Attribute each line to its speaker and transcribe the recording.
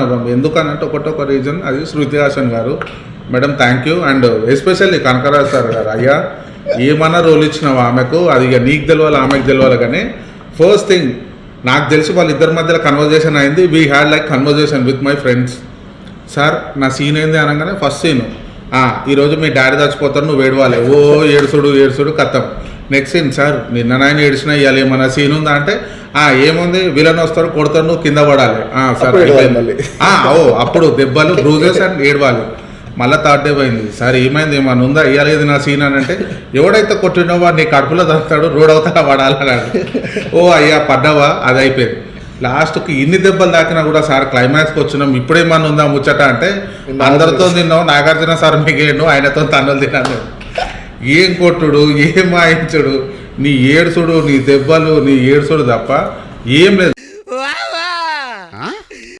Speaker 1: ఘోరంగా ఎందుకనంటే ఒకటొక రీజన్ అది Shruti Haasan garu. Madam thank you and especially Kanagaraj sir garu. అయ్యా ఏమన్నా రోల్ ఇచ్చినావు ఆమెకు? అది ఇక నీకు తెలియాలి ఆమెకు తెలియాలి కానీ ఫస్ట్ థింగ్ నాకు తెలిసి వాళ్ళ ఇద్దరి మధ్యలో కన్వర్జేషన్ అయింది. We had like conversation with my friends sir నా సీన్ ఏంది అనగానే ఫస్ట్ సీను ఈరోజు మీ డాడీ చచ్చిపోతారు నువ్వు ఏడవాలి. ఓ ఏడుసుడు ఏడుసుడు కథం. నెక్స్ట్ సీన్ సార్ నిన్న నాయన ఏడిచినా ఇవాళ ఏమన్నా సీన్ ఉందా అంటే ఆ ఏముంది విలన్ వస్తాడు కొడతాడు నువ్వు కింద పడాలి. ఆ, సార్ ఓ అప్పుడు దెబ్బలు బ్రూజెస్ అండ్ ఏడవాలి. మళ్ళీ థర్డ్ డే పోయింది. సార్ ఏమైంది ఏమన్నా ఉందా ఇవ్వలేదు నా సీన్ అని అంటే ఎవడైతే కొట్టినో వాడు నీ కడుపులో దంతాడు రోడ్ అవుతా పడాలి అన్నాడు. ఓ అయ్యా పడ్డావా? అది అయిపోయింది. లాస్ట్కి ఇన్ని దెబ్బలు దాకినా కూడా సార్ క్లైమాక్స్కి వచ్చినాం. ఇప్పుడేమన్నా ఉందా ముచ్చట అంటే అందరితో తిన్నావు నాగార్జున సార్ మిగిలిండు ఆయనతో తన్నులు తిన్నాను ఏం కొట్టుడు ఏం మాయించడు నీ ఏడుసుడు నీ దెబ్బలు నీ ఏడుసుడు తప్ప ఏం లేదు.